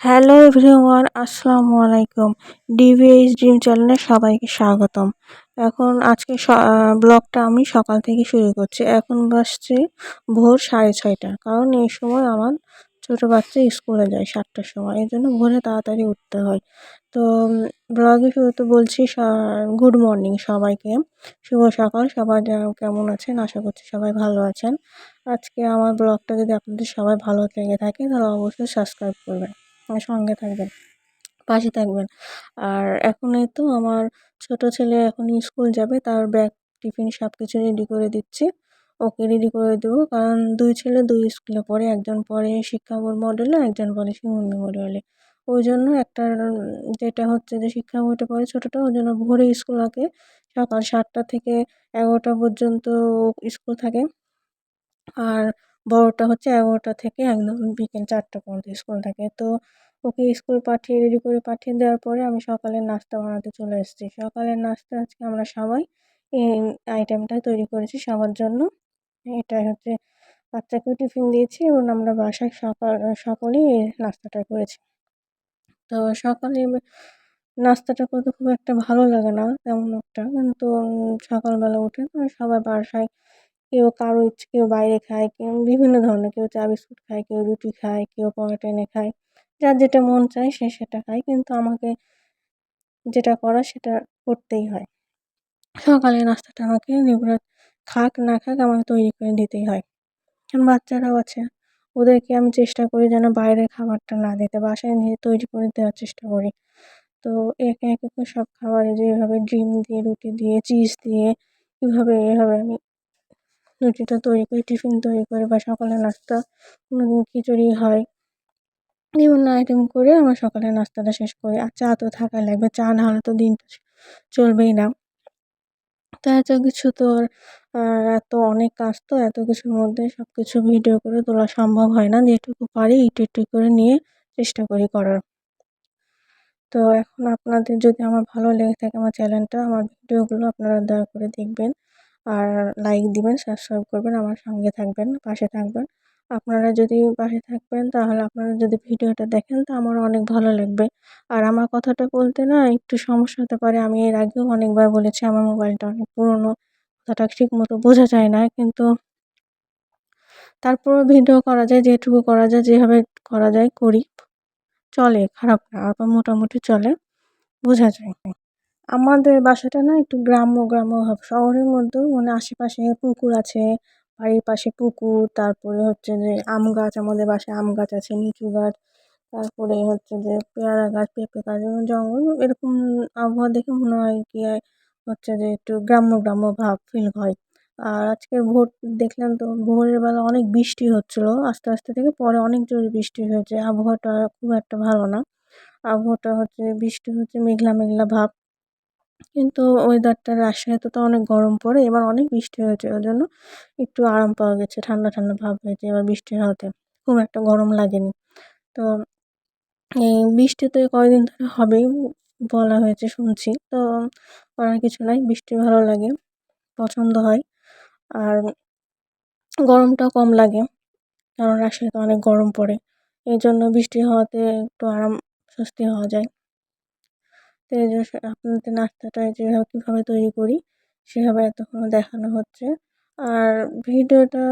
Hello everyone আসসালামু আলাইকুম। ডিভিএইচ dream চ্যানেলে সবাইকে স্বাগতম। এখন আজকে ব্লগটা আমি সকাল থেকে শুরু করছি। এখন বাসছে ভোর সাড়ে ছয়টা। কারণ এই সময় আমার ছোটো বাচ্চা স্কুলে যায় সাতটার সময়। এই জন্য ভোরে তাড়াতাড়ি উঠতে হয়। তো ব্লগে শুরুতে বলছি গুড মর্নিং সবাইকে। শুভ সকাল। সবাই কেমন আছেন? আশা করছি সবাই ভালো আছেন। আজকে আমার ব্লগটা যদি আপনাদের সবাই ভালো লেগে থাকে, তাহলে অবশ্যই সাবস্ক্রাইব করবেন। সঙ্গে থাকবেন, পাশে থাকবেন। আর এখন এই তো আমার ছোট ছেলে এখন স্কুল যাবে, তার ব্যাগ, টিফিন সব কিছু রেডি করে দিচ্ছি। ওকে রেডি করে দেবো, কারণ দুই ছেলে দুই স্কুলে পড়ে, একজন পড়ে শিক্ষা বোর্ড মডেলে একজন পড়ে শিমুন্দি মডেলে ওই জন্য একটা যেটা হচ্ছে যে শিক্ষা বোর্ডে পড়ে ছোটোটা, ওই জন্য ভোরে স্কুল থাকে সকাল সাতটা থেকে এগারোটা পর্যন্ত স্কুল থাকে। আর বড়টা হচ্ছে এগারোটা থেকে একদম বিকেল চারটা পর্যন্ত স্কুল থাকে। তো ওকে স্কুল পাঠিয়ে রেডি করে পাঠিয়ে দেওয়ার পরে আমি সকালের নাস্তা বানাতে চলে এসেছি। সকালের নাস্তা আজকে আমরা সবাই এই আইটেমটা তৈরি করেছি সবার জন্য। এটা হচ্ছে বাচ্চাকেও টিফিন দিয়েছি এবং আমরা বাসায় সকাল, সকলেই এই নাস্তাটা করেছি। তো সকালে নাস্তাটা করতে খুব একটা ভালো লাগে না তেমন একটা। কিন্তু সকালবেলা উঠে সবাই বাসায় কেউ কারও ইচ্ছে, কেউ বাইরে খায়, কেউ বিভিন্ন ধরনের, কেউ চা বিস্কুট খায়, কেউ রুটি খায়, কেউ পরোটা এনে খায়। যার যেটা মন চায় সে সেটা খায়, কিন্তু আমাকে যেটা করা সেটা করতেই হয়। সকালে নাস্তাটা আমাকে রেগুলার খাক, না খাক আমাকে তৈরি করে দিতেই হয়। কারণ বাচ্চারাও আছে, ওদেরকে আমি চেষ্টা করি যেন বাইরের খাবারটা না দিতে, বাসায় নিয়ে তৈরি করে দেওয়ার চেষ্টা করি। তো একে একে সব খাবারে যেভাবে ডিম দিয়ে, রুটি দিয়ে, চিজ দিয়ে কীভাবে এভাবে আমি রুটিটা তৈরি করি, টিফিন তৈরি করে বা সকালে নাস্তা, কোনোদিন খিচুড়ি হয়, বিভিন্ন আইটেম করে আমার সকালের নাস্তাটা শেষ করি। আর চা তো থাকাই লাগবে, চা না হলে তো দিনটা চলবেই না। তো এত কিছু তো আর এত অনেক কাজ তো এত কিছুর মধ্যে সব কিছু ভিডিও করে তোলা সম্ভব হয় না। যেটুকু পারি একটু একটু করে নিয়ে চেষ্টা করি করার। তো এখন আপনাদের যদি আমার ভালো লেগে থাকে আমার চ্যানেলটা আমার ভিডিওগুলো আপনারা দয়া করে দেখবেন। আর লাইক দিবেন সাবস্ক্রাইব করবেন, আমার সঙ্গে থাকবেন, পাশে থাকবেন। আপনারা যদি পাশে থাকবেন, তাহলে আপনারা যদি ভিডিওটা দেখেন, তো আমার অনেক ভালো লাগবে। আর আমার কথাটা বলতে না একটু সমস্যা হতে পারে, আমি এর আগেও অনেকবার বলেছি, আমার মোবাইলটা অনেক পুরনো, কথাটা ঠিক মতো বোঝা যায় না, কিন্তু তারপরও ভিডিও করা যায়, যেটুকু করা যায়, যেভাবে করা যায়, করি। চলে, খারাপ না আবার মোটামুটি চলে, বোঝা যায়। আমাদের বাসাটা না একটু গ্রাম্য গ্রাম্য ভাব শহরের মধ্যেও মানে আশেপাশে পুকুর আছে, বাড়ির পাশে পুকুর, তারপরে হচ্ছে যে আম গাছ, আমাদের বাসায় আম গাছ আছে, লিচু গাছ, তারপরে হচ্ছে যে পেয়ারা গাছ, পেঁপে গাছ এবং জঙ্গল, এরকম আবহাওয়া দেখে মনে হয় কি হচ্ছে যে একটু গ্রাম্য গ্রাম্য ভাব ফিল হয়। আর আজকে ভোর দেখলাম তো ভোরের বেলা অনেক বৃষ্টি হচ্ছিল, আস্তে আস্তে থেকে পরে অনেক জোরে বৃষ্টি হয়েছে। আবহাওয়াটা খুব একটা ভালো না। আবহাওয়াটা হচ্ছে বৃষ্টি হচ্ছে মেঘলা মেঘলা ভাব। কিন্তু ওয়েদারটা রাজশাহীতে তো অনেক গরম পড়ে, এবার অনেক বৃষ্টি হয়েছে। ওই জন্য একটু আরাম পাওয়া গেছে, ঠান্ডা ঠান্ডা ভাব হয়েছে এবার বৃষ্টি হওয়াতে। খুব একটা গরম লাগেনি। তো এই বৃষ্টি তো কয়দিন ধরে হবেই বলা হয়েছে, শুনছি। তো করার কিছু নাই, বৃষ্টি ভালো লাগে, পছন্দ হয়। আর গরমটাও কম লাগে, কারণ রাজশাহীতে অনেক গরম পড়ে। এই জন্য বৃষ্টি হওয়াতে একটু আরাম, স্বস্তি হওয়া যায়। যে আপনাদের নাস্তাটা যেভাবে কীভাবে তৈরি করি, সেভাবে এতক্ষণ দেখানো হচ্ছে। আর ভিডিওটা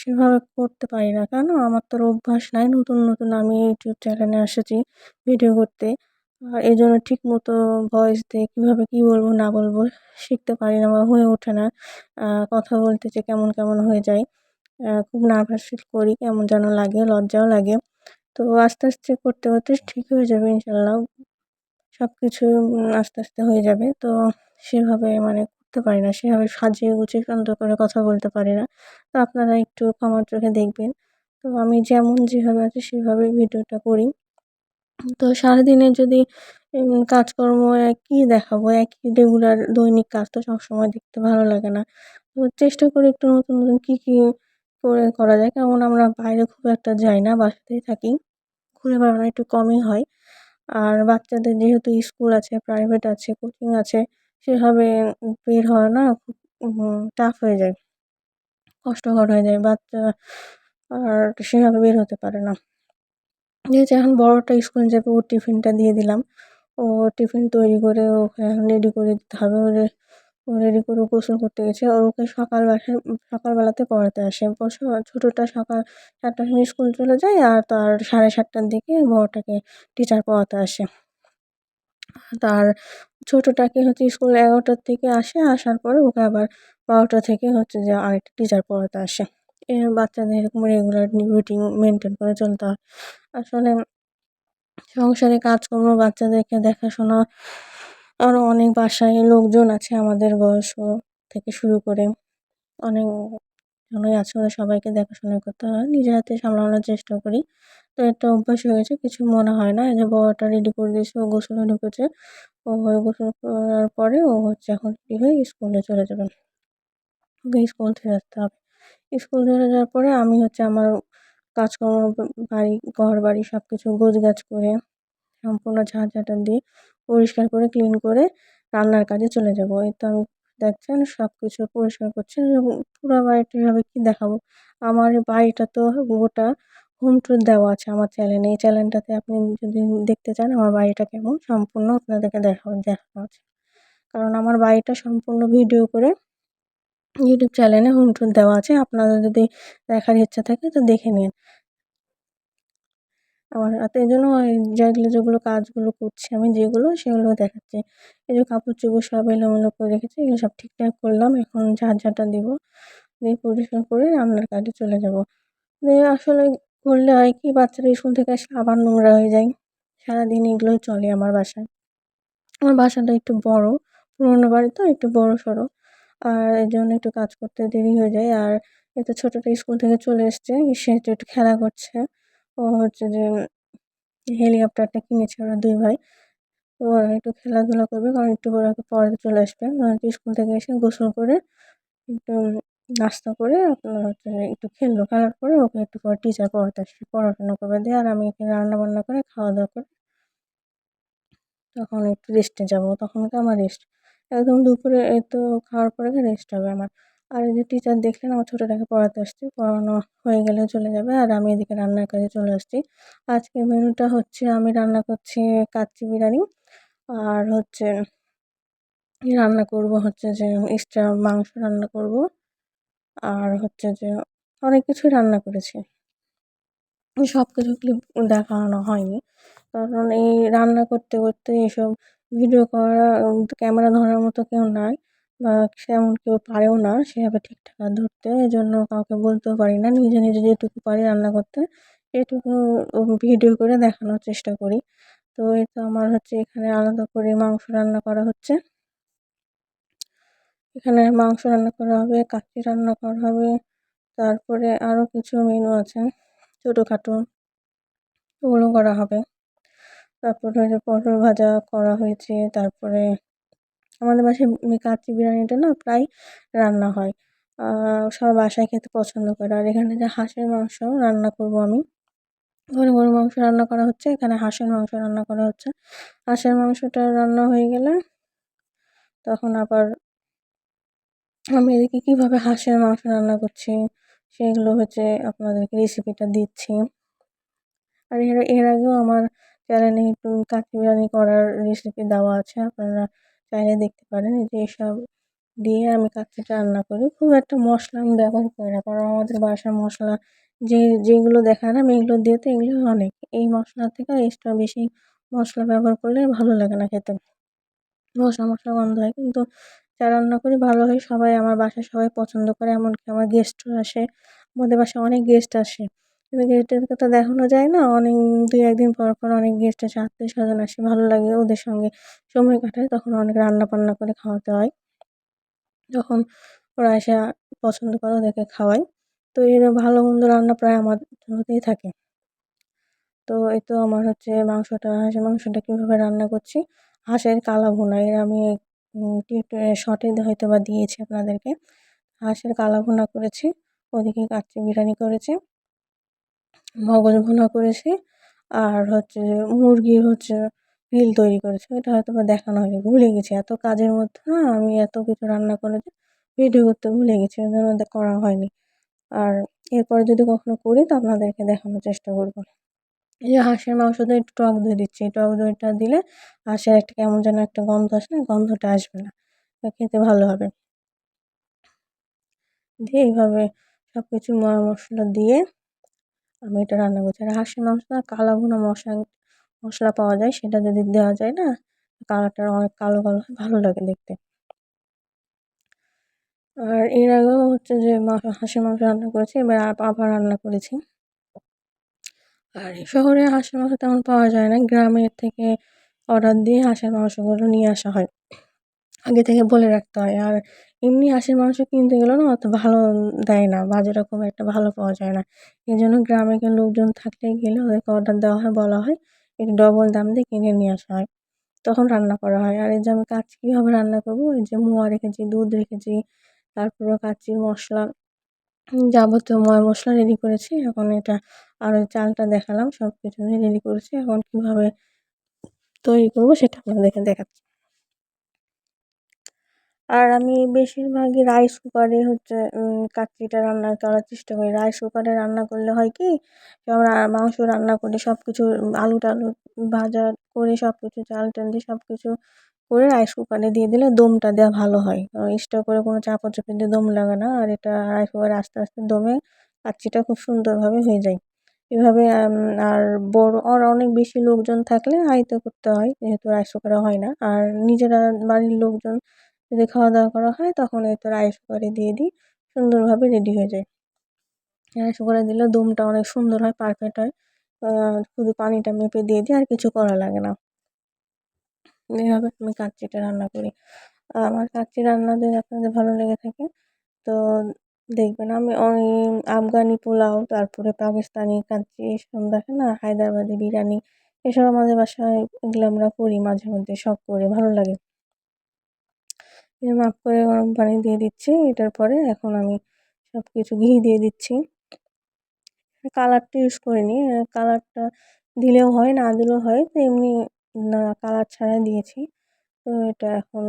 সেভাবে করতে পারি না কেন? আমার তো অভ্যাস নাই নতুন নতুন আমি ইউটিউব চ্যানেলে এসেছি ভিডিও করতে। আর এই জন্য ঠিক মতো ভয়েস দিয়ে কীভাবে কী বলব, না বলব শিখতে পারি না বা হয়ে ওঠে না। কথা বলতে যে কেমন কেমন হয়ে যায়। খুব নার্ভাস ফিল করি, কেমন যেন লাগে, লজ্জাও লাগে। তো আস্তে আস্তে করতে করতে ঠিক হয়ে যাবে ইনশাল্লাহ। সব কিছু আস্তে আস্তে হয়ে যাবে। তো সেভাবে মানে করতে পারি না। সেভাবে সাজিয়ে গুছিয়ে সুন্দর করে কথা বলতে পারি না। তো আপনারা একটু ক্ষমার চোখে দেখবেন। তো আমি যেমন যেভাবে আছি, সেভাবেই ভিডিওটা করি। তো সারাদিনে যদি কাজকর্ম একই দেখাবো, একই রেগুলার দৈনিক কাজ তো সবসময় দেখতে ভালো লাগে না। তো চেষ্টা করি একটু নতুন নতুন কী কী করে করা যায়। কেমন আমরা বাইরে খুব একটা যাই না, বাসাতেই থাকি। ঘুরে বেড়ানো একটু কমই হয়। আর বাচ্চাদের যেহেতু স্কুল আছে প্রাইভেট আছে কোচিং আছে, সেভাবে বের হওয়া না খুব টাফ হয়ে যায়। কষ্টকর হয়ে যায় বাচ্চা, আর সেভাবে বের হতে পারে না। যেহেতু এখন বড়টা স্কুল যাবে, ওর টিফিনটা দিয়ে দিলাম। ও টিফিন তৈরি করে ওকে রেডি করে দিতে হবে। ওরে রেডি করে গোসল করতে গেছে। আর ওকে সকাল বাসায় সকালবেলাতে পড়াতে আসে। ছোটোটা সকাল সাতটার সময় স্কুল চলে যায় আর তার সাড়ে সাতটার দিকে বড়টাকে টিচার পড়াতে আসে। তার ছোটোটাকে হচ্ছে স্কুল এগারোটার থেকে আসে। আসার পরে ওকে আবার বারোটা থেকে হচ্ছে যে আরেকটা টিচার পড়াতে আসে। বাচ্চাদের এরকম রেগুলার রুটিন মেনটেন করে চলতে হয়। আসলে সংসারে কাজকর্ম, বাচ্চাদেরকে দেখাশোনা আরও অনেক বাসায় লোকজন আছে আমাদের বয়স্ক থেকে শুরু করে। অনেক জনই আছে ওদের সবাইকে দেখাশোনা করতে হয়। নিজের হাতে সামলানোর চেষ্টা করি। তো একটা অভ্যাস হয়ে গেছে, কিছু মনে হয় না। এই যে বড়টা রেডি করে দিয়েছে, ও গোসলে ঢুকেছে ও গোসল করার পরে ও হচ্ছে এখন রেডি হয়ে স্কুলে চলে যাবে। ওকে স্কুল থেকে আসতে হবে। স্কুল চলে যাওয়ার পরে আমি হচ্ছে আমার কাজকর্ম, বাড়ি ঘর বাড়ি সব কিছু গোছগাছ করে সম্পূর্ণ ঝাঁট ঝাঁটার দিয়ে পরিষ্কার করে ক্লিন করে রান্নার কাজে চলে যাব। এই তো আমি দেখছেন সব কিছু পরিষ্কার করছি। পুরো বাড়িটা কী দেখাবো? আমার বাড়িটা তো গোটা হোম ট্যুর দেওয়া আছে আমার চ্যানেলে এই চ্যানেলটাতে আপনি যদি দেখতে চান আমার বাড়িটা কেমন, সম্পূর্ণ আপনাদেরকে দেখা, দেখানো আছে। কারণ আমার বাড়িটা সম্পূর্ণ ভিডিও করে ইউটিউব চ্যানেলে হোম ট্যুর দেওয়া আছে। আপনাদের যদি দেখার ইচ্ছা থাকে তো দেখে নিন। আমার হাতে এই জন্য যেগুলো যেগুলো কাজগুলো করছি আমি, যেগুলো সেগুলো দেখাচ্ছি। এই যে কাপড় চোপড় সব এলোমেলো করে রেখেছি, এগুলো সব ঠিকঠাক করলাম, এখন ঝাঁট দেবো। দিয়ে পরিষ্কার করে রান্নার কাজে চলে যাব। দিয়ে আসলে করলে হয় কি, বাচ্চারা স্কুল থেকে আসলে আবার নোংরা হয়ে যায়। সারাদিন এগুলোই চলে আমার বাসায়। আমার বাসাটা একটু বড়, পুরোনো বাড়ি তো, একটু বড় সড়ো। আর এই জন্য একটু কাজ করতে দেরি হয়ে যায়। আর এতে ছোটোটা স্কুল থেকে চলে এসছে, সে একটু খেলা করছে। ও হচ্ছে যে হেলিকপ্টারটা কিনেছে ওরা দুই ভাই। তো ওরা একটু খেলাধুলা করবে কারণ একটু হয়তো পড়াতে চলে আসবে। স্কুল থেকে এসে গোসল করে একটু নাস্তা করে আপনার হচ্ছে একটু খেললো। খেলার পরে ওকে একটু পরে টিচার পড়াতে আসবে, পড়াশোনা করবে। দিয়ে আর আমি এখানে রান্না বান্না করে খাওয়া দাওয়া করে তখন একটু রেস্টে যাব। তখন তো আমার রেস্ট একদম দুপুরে তো খাওয়ার পরে রেস্ট হবে আমার। আর এই যে টিচার দেখলেন, আমার ছোটোটাকে পড়াতে আসছি, পড়ানো হয়ে গেলে চলে যাবে আর আমি এদিকে রান্নার কাজে চলে আসছি। আজকের মেনুটা হচ্ছে, আমি রান্না করছি কাচ্চি বিরিয়ানি আর হচ্ছে রান্না করব হচ্ছে যে এক্সট্রা মাংস রান্না করব আর হচ্ছে যে অনেক কিছুই রান্না করেছি। সব কিছু ক্লিপ দেখানো হয়নি। কারণ এই রান্না করতে করতে এসব ভিডিও করা ক্যামেরা ধরার মতো কেউ নাই। বা সেমন কেউ পারেও না সেভাবে ঠিকঠাক ধরতে এই জন্য কাউকে বলতেও পারি না। নিজে নিজে যেটুকু পারি রান্না করতে, এটুকু ভিডিও করে দেখানোর চেষ্টা করি। তো এই তো আমার হচ্ছে এখানে আলাদা করে মাংস রান্না করা হচ্ছে। এখানে মাংস রান্না করা হবে, কাচ্চি রান্না করা হবে, তারপরে আরও কিছু মেনু আছে। ছোটোখাটো ওগুলো করা হবে। তারপরে পটল ভাজা করা হয়েছে, তারপরে আমাদের বাসায় কাচ্চি বিরিয়ানিটা না প্রায় রান্না হয়। সবাই বাসায় খেতে পছন্দ করে। আর এখানে যে হাঁসের মাংস রান্না করব আমি। ওখানে গরুর মাংস রান্না করা হচ্ছে। এখানে হাঁসের মাংস রান্না করা হচ্ছে। হাঁসের মাংসটা রান্না হয়ে গেলে তখন আবার আমি এদিকে কীভাবে হাঁসের মাংস রান্না করছি সেগুলো হচ্ছে আপনাদেরকে রেসিপিটা দিচ্ছি। আর এর এর আগেও আমার চ্যানেলে একটু কাচ্চি বিরিয়ানি করার রেসিপি দেওয়া আছে। আপনারা চাইলে দেখতে পারেন এই যে এসব দিয়ে আমি কাচ্চিটা রান্না করি। খুব একটা মশলা আমি ব্যবহার করি না, কারণ আমাদের বাসার মশলা যে, যেগুলো দেখায় না আমি দিয়ে তো এগুলো অনেক। এই মশলা থেকে এক্সট্রা বেশি মশলা ব্যবহার করলে ভালো লাগে না খেতে। মশলা মশলা গন্ধ হয়, কিন্তু যা রান্না করি ভালো হয়। সবাই আমার বাসায় সবাই পছন্দ করে, এমনকি আমার গেস্টও আসে। আমাদের বাসায় অনেক গেস্ট আসে। গেস্টদেরকে তো দেখানো যায় না? অনেক, দুই একদিন পর পর অনেক গেস্ট আসে আত্মীয় স্বজন আসে, ভালো লাগে ওদের সঙ্গে সময় কাটায়, তখন অনেক রান্না বান্না করে খাওয়াতে হয়। যখন ওরা এসে পছন্দ করে ওদেরকে খাওয়াই। তো এই ভালো মন্দ রান্না প্রায় আমার হতেই থাকে। তো এই তো আমার হচ্ছে মাংসটা, হাঁসের মাংসটা কীভাবে রান্না করছি? হাঁসের কালা ভুনা, এর আমি শর্টে হয়তো বা দিয়েছি আপনাদেরকে। হাঁসের কালা ভুনা করেছি, ওদিকে কাচ্চি বিরিয়ানি করেছি। মগজ ভুনা করেছি। আর হচ্ছে মুরগির হচ্ছে গ্রিল তৈরি করেছি। ওইটা হয়তো বা দেখানো হয়নি, ভুলে গেছি। এত কাজের মধ্যে না আমি এত কিছু রান্না করেছি ভিডিও করতে ভুলে গেছি ওই জন্য করা হয়নি। আর এরপরে যদি কখনো করি তো আপনাদেরকে দেখানোর চেষ্টা করব। এই যে হাঁসের মাংস দিয়ে একটু টক দই দিচ্ছি। টক দইটা দিলে হাঁসের একটা কেমন যেন একটা গন্ধ আসে না, গন্ধটা আসবে না। খেতে ভালো হবে। দিয়ে এইভাবে সব কিছু মশলা দিয়ে আমি এটা রান্না করছি। আর হাঁসের মাংস না কালো ভুনা মশলা মশলা পাওয়া যায়, সেটা যদি দেওয়া যায় না, কালারটা অনেক কালো কালো ভালো লাগে দেখতে। আর এর আগেও হচ্ছে যে হাঁসের মাংস রান্না করেছি, এবার আবার রান্না করেছি। আর শহরে হাঁসের মাংস তেমন পাওয়া যায় না, গ্রামের থেকে অর্ডার দিয়ে হাঁসের মাংসগুলো নিয়ে আসা হয়। আগে থেকে বলে রাখতে হয়। আর এমনি হাঁসের মাংস কিনতে গেলেও না অত ভালো দেয় না বা যেরকম একটা ভালো পাওয়া যায় না। এই জন্য গ্রামে লোকজন থাকলে গেলে ওদেরকে অর্ডার দেওয়া হয়, বলা হয়, একটু ডবল দাম দিয়ে কিনে নিয়ে আসা হয়। তখন রান্না করা হয়। আর এই যে আমি কাচ্চি কীভাবে রান্না করব? ওই যে মোয়া রেখেছি, দুধ রেখেছি, তারপরে কাচ্চির মশলা, যাবতীয় ময় মশলা রেডি করেছি। এখন এটা আর চালটা দেখালাম সব কিছু রেডি করেছি। এখন কীভাবে তৈরি করব সেটা আপনাদেরকে দেখাচ্ছি। আর আমি বেশিরভাগই রাইস কুকারে হচ্ছে কাচ্চিটা রান্না করার চেষ্টা করি। রাইস কুকারে রান্না করলে হয় কি আমরা মাংস রান্না করি সব কিছু আলু টালু ভাজা করে সব কিছু চাল টাল দিয়ে সব কিছু করে রাইস কুকারে দিয়ে দিলে দমটা দেওয়া ভালো হয়। এক্সট্রা করে কোনো চাপা চাপি দিয়ে দম লাগে না, আর এটা রাইস কুকারে আস্তে আস্তে দমে কাচ্চিটা খুব সুন্দরভাবে হয়ে যায়। এভাবে আর বড়, আর অনেক বেশি লোকজন থাকলে হাঁড়িতে করতে হয়, যেহেতু রাইস কুকারে হয় না। আর নিজেরা বাড়ির লোকজন যদি খাওয়া দাওয়া করা হয়, তখন এই তো রাইস কুকারে দিয়ে দিই, সুন্দরভাবে রেডি হয়ে যায়। রাইস কুকারে দিলে দমটা অনেক সুন্দর হয় পারফেক্ট হয়। শুধু পানিটা মেপে দিয়ে দিই, আর কিছু করা লাগে না। এইভাবে আমি কাচ্চিটা রান্না করি। আমার কাচ্চি রান্না যদি আপনাদের ভালো লেগে থাকে, তো দেখবেন আমি আফগানি পোলাও, তারপরে পাকিস্তানি কাচ্চি এসব দেখেন না, হায়দ্রাবাদি বিরিয়ানি, এসব আমাদের বাসায় এগুলো আমরা করি মাঝে মধ্যে, শখ করে, ভালো লাগে। মাপ করে গরম পানি দিয়ে দিচ্ছি। এটার পরে এখন আমি সব কিছু ঘি দিয়ে দিচ্ছি। কালারটা ইউজ করিনি। কালারটা দিলেও হয়, না দিলেও হয়, তো এমনি, না, কালার ছাড়া দিয়েছি। তো এটা এখন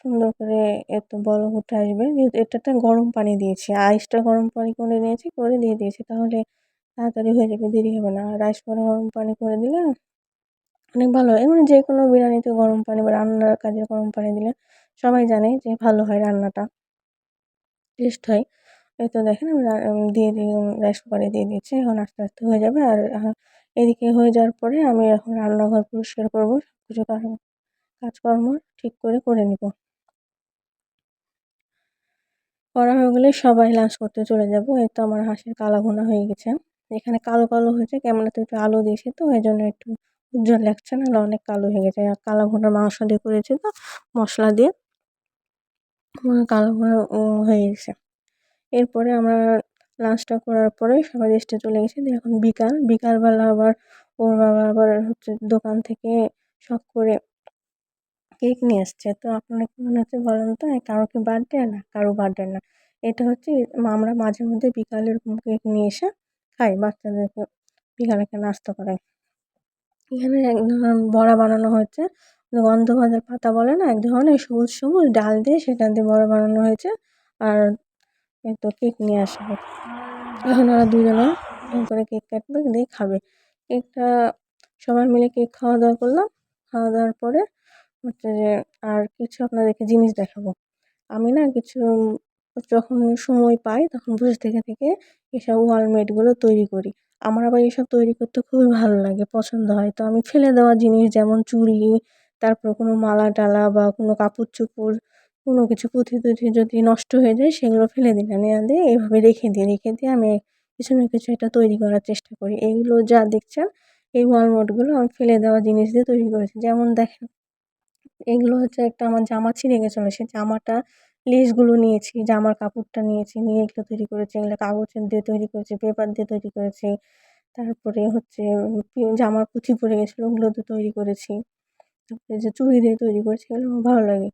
সুন্দর করে এত বলক উঠে আসবে। যেহেতু এটাতে গরম পানি দিয়েছি। আইসটা গরম পানি করে নিয়েছি, করে দিয়ে দিয়েছি। তাহলে তাড়াতাড়ি হয়ে যাবে, দেরি হবে না। রাইস করে গরম পানি করে দিলে অনেক ভালো হয়। এমনি যে কোনো বিরিয়ানিতে গরম পানি বা রান্নার কাজে গরম পানি দিলে সবাই জানে যে ভালো হয় রান্নাটা। টেস্ট হয়। এই তো দেখেন আমি দিয়ে দিই রাইস কুকারে দিয়ে দিয়েছি এখন আস্তে আস্তে হয়ে যাবে। আর এদিকে হয়ে যাওয়ার পরে আমি এখন রান্নাঘর পরিষ্কার করব। কিছু কাজকর্ম ঠিক করে করে নিব। করা হয়ে গেলে সবাই লাঞ্চ করতে চলে যাব। এই তো আমার হাঁসের কালা ভুনা হয়ে গেছে। এখানে কালো কালো হয়েছে। ক্যামেরাতে একটু আলো দিয়েছি তো এই জন্য একটু উজ্জ্বল লাগছে না অনেক কালো হয়ে গেছে। আর কালো ভুনার মাংস দিয়ে করেছি তো, মশলা দিয়ে। কালো ভুনা হয়ে গেছে। এরপরে আমরা লাঞ্চটা করার পরে সবাই রেস্টে চলে গেছি। এখন বিকাল। বিকালবেলা আবার ওর বাবা আবার হচ্ছে দোকান থেকে শখ করে কেক নিয়ে এসছে তো আপনার কি মনে হচ্ছে বলেন তো কারও কি বার্থডে না, কারও বার্থডে না? এটা হচ্ছে আমরা মাঝে মধ্যে বিকালের কেক নিয়ে এসে খাই বাচ্চাদেরকে। বিকালে নাস্তা করাই। এখানে এক ধরনের বড়া বানানো হয়েছে। গন্ধ ভাজার পাতা বলে না, এক ধরনের সবুজ সবুজ ডাল দিয়ে সেটা দিয়ে বড়া বানানো হয়েছে। আর তো কেক নিয়ে আসা হয়েছে এখন ওরা দুজনে করে কেক কাটবে, দিয়ে খাবে। কেকটা সবাই মিলে কেক খাওয়া দাওয়া করলাম। খাওয়া দাওয়ার পরে হচ্ছে যে আর কিছু আপনাদেরকে জিনিস দেখাবো। আমি না কিছু যখন সময় পাই তখন বসে থেকে থেকে এসব ওয়ালমেটগুলো তৈরি করি। আমার আবার এসব তৈরি করতে খুবই ভালো লাগে, পছন্দ হয়। তো আমি ফেলে দেওয়া জিনিস যেমন চুড়ি, তারপর কোনো মালা টালা বা কোনো কাপড় চোপড়, কোনো কিছু পুঁথি টুথি যদি নষ্ট হয়ে যায় সেগুলো ফেলে দিই না নেওয়া দিয়ে এইভাবে রেখে দিই রেখে দিয়ে আমি কিছু না কিছু একটা তৈরি করার চেষ্টা করি। এইগুলো যা দেখছেন, এই ওয়ালমেটগুলো আমি ফেলে দেওয়া জিনিস দিয়ে তৈরি করেছি। যেমন দেখেন, এগুলো হচ্ছে একটা আমার জামা ছিঁড়ে গেছিল সেই জামাটা লেসগুলো নিয়েছি, জামার কাপড়টা নিয়েছি, নিয়ে এগুলো তৈরি করেছি, এগুলো কাগজের দিয়ে তৈরি করেছি পেপার দিয়ে তৈরি করেছি। তারপরে হচ্ছে জামার পুঁথি পড়ে গেছিল, ওগুলো দিয়ে তৈরি করেছি। তারপরে যে চুড়ি দিয়ে তৈরি করেছি, এগুলো আমার ভালো লাগে।